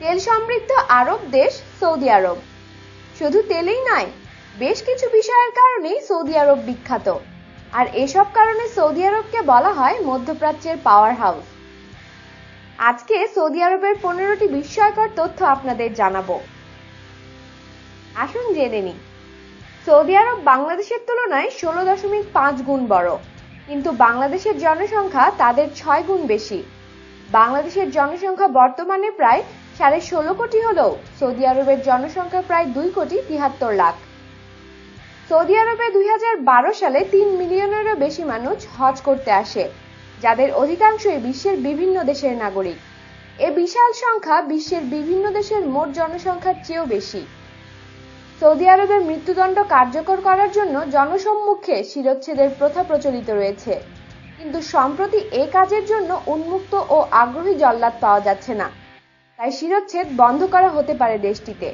তেল সমৃদ্ধ আরব দেশ সৌদি আরব। শুধু তেলেই নয়, বেশ কিছু বিষয়ের কারণেই সৌদি আরব বিখ্যাত। আর এসব কারণে সৌদি আরবকে বলা হয় মধ্যপ্রাচ্যের পাওয়ার হাউস আজকে সৌদি আরবের পনেরোটি বিস্ময়কর তথ্য আপনাদের জানাব। আসুন জেনে নিই। সৌদি আরব বাংলাদেশের তুলনায় ষোলো দশমিক পাঁচ গুণ বড়। কিন্তু বাংলাদেশের জনসংখ্যা তাদের ছয় গুণ বেশি। বাংলাদেশের জনসংখ্যা বর্তমানে প্রায় সাড়ে ষোলো কোটি হলেও সৌদি আরবের জনসংখ্যা প্রায় দুই কোটি তিহাত্তর লাখ। সৌদি আরবে দুই হাজার বারো সালে তিন মিলিয়নেরও বেশি মানুষ হজ করতে আসে, যাদের অধিকাংশই বিশ্বের বিভিন্ন দেশের নাগরিক। এ বিশাল সংখ্যা বিশ্বের বিভিন্ন দেশের মোট জনসংখ্যার চেয়েও বেশি। সৌদি আরবের মৃত্যুদণ্ড কার্যকর করার জন্য জনসম্মুখে শিরচ্ছেদের প্রথা প্রচলিত রয়েছে। কিন্তু সম্প্রতি এ কাজের জন্য উন্মুক্ত ও আগ্রহী জল্লাদ পাওয়া যাচ্ছে না। তাই শিরচ্ছেদ বন্ধ করা হতে পারে দেশটিতে।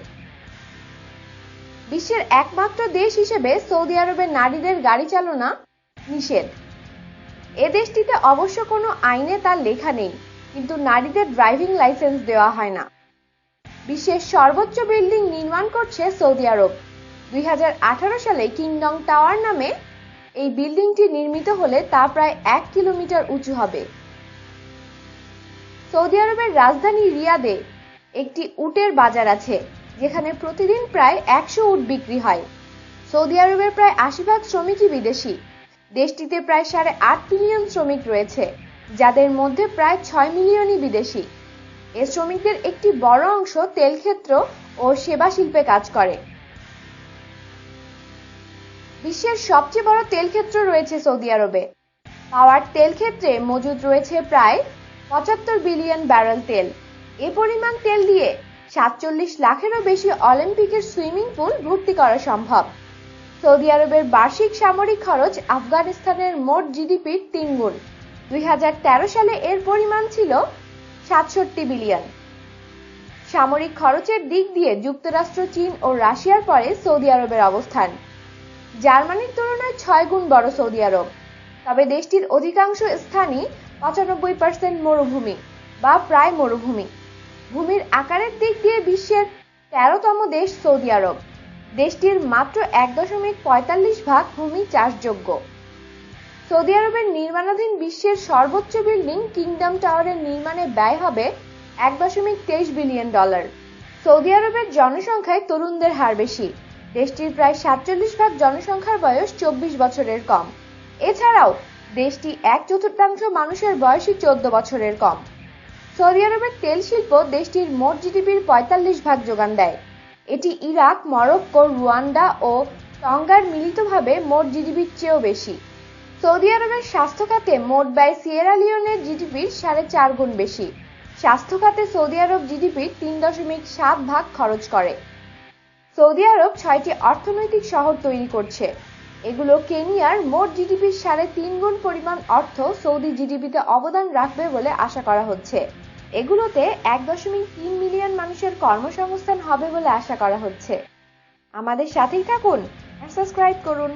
বিশ্বের একমাত্র দেশ হিসেবে সৌদি আরবের নারীদের গাড়ি চালনা নিষেধ। এ দেশটিতে অবশ্য কোনো আইনে তার লেখা নেই, কিন্তু নারীদের ড্রাইভিং লাইসেন্স দেওয়া হয় না। বিশ্বের সর্বোচ্চ বিল্ডিং নির্মাণ করছে সৌদি আরব। দুই হাজার আঠারো সালে কিংডম টাওয়ার নামে এই বিল্ডিংটি নির্মিত হলে তা প্রায় এক কিলোমিটার উঁচু হবে। সৌদি আরবের রাজধানী রিয়াদে একটি উটের বাজার আছে, যেখানে প্রতিদিন প্রায় একশো উট বিক্রি হয়। সৌদি আরবের প্রায় আশি ভাগ শ্রমিকই বিদেশি। দেশটিতে প্রায় সাড়ে আট মিলিয়ন শ্রমিক রয়েছে, যাদের মধ্যে প্রায় ছয় মিলিয়নই বিদেশি। এ শ্রমিকদের একটি বড় অংশ তেল ক্ষেত্র ও সেবা শিল্পে কাজ করে। বিশ্বের সবচেয়ে বড় তেল ক্ষেত্র রয়েছে সৌদি আরবে। পাওয়ার তেল ক্ষেত্রে মজুদ রয়েছে প্রায় পঁচাত্তর বিলিয়ন ব্যারেল তেল। এ পরিমাণ তেল দিয়ে সাতচল্লিশ লাখেরও বেশি অলিম্পিকের সুইমিং পুল ভর্তি করা সম্ভব। সৌদি আরবের বার্ষিক সামরিক খরচ আফগানিস্তানের মোট জিডিপির তিন গুণ দুই সালে এর পরিমাণ ছিল সাতষট্টি বিলিয়ন। সামরিক খরচের দিক দিয়ে যুক্তরাষ্ট্র, চীন ও রাশিয়ার পরে সৌদি আরবের অবস্থান। জার্মানির তুলনায় ছয় গুণ বড় সৌদি আরব। তবে দেশটির অধিকাংশ স্থানই পঁচানব্বই পার্সেন্ট মরুভূমি বা প্রায় মরুভূমি। ভূমির আকারের দিক দিয়ে বিশ্বের তেরোতম দেশ সৌদি আরব। দেশটির মাত্র এক দশমিক পঁয়তাল্লিশ ভাগ ভূমি চাষযোগ্য। সৌদি আরবের নির্মাণাধীন বিশ্বের সর্বোচ্চ বিল্ডিং কিংডম টাওয়ারের নির্মাণে ব্যয় হবে এক দশমিক তেইশ বিলিয়ন ডলার। সৌদি আরবের জনসংখ্যায় তরুণদের হার বেশি। দেশটির প্রায় সাতচল্লিশ ভাগ জনসংখ্যার বয়স চব্বিশ বছরের কম। এছাড়াও দেশটি এক চতুর্থাংশ মানুষের বয়সী চোদ্দ বছরের কম। সৌদি আরবের তেল শিল্প দেশটির মোট জিডিপির পঁয়তাল্লিশ ভাগ যোগান দেয়। এটি ইরাক, মরক্কো, রুয়ান্ডা ও টঙ্গার মিলিতভাবে মোট জিডিপির চেয়েও বেশি। সৌদি আরবের স্বাস্থ্য খাতে মোট ব্যয় সিয়েরা লিওনের জিডিপির সাড়ে চার গুণ বেশি। স্বাস্থ্য খাতে সৌদি আরব জিডিপির তিন দশমিক সাত ভাগ খরচ করে। সৌদি আরব ছয়টি অর্থনৈতিক শহর তৈরি করছে। এগুলো কেনিয়ার মোট জিডিপির সাড়ে তিন গুণ পরিমাণ অর্থ সৌদি জিডিপিতে অবদান রাখবে বলে আশা করা হচ্ছে। এগুলোতে এক দশমিক তিন মিলিয়ন মানুষের কর্মসংস্থান হবে বলে আশা করা হচ্ছে। আমাদের সাথেই থাকুন সাবস্ক্রাইব করুন।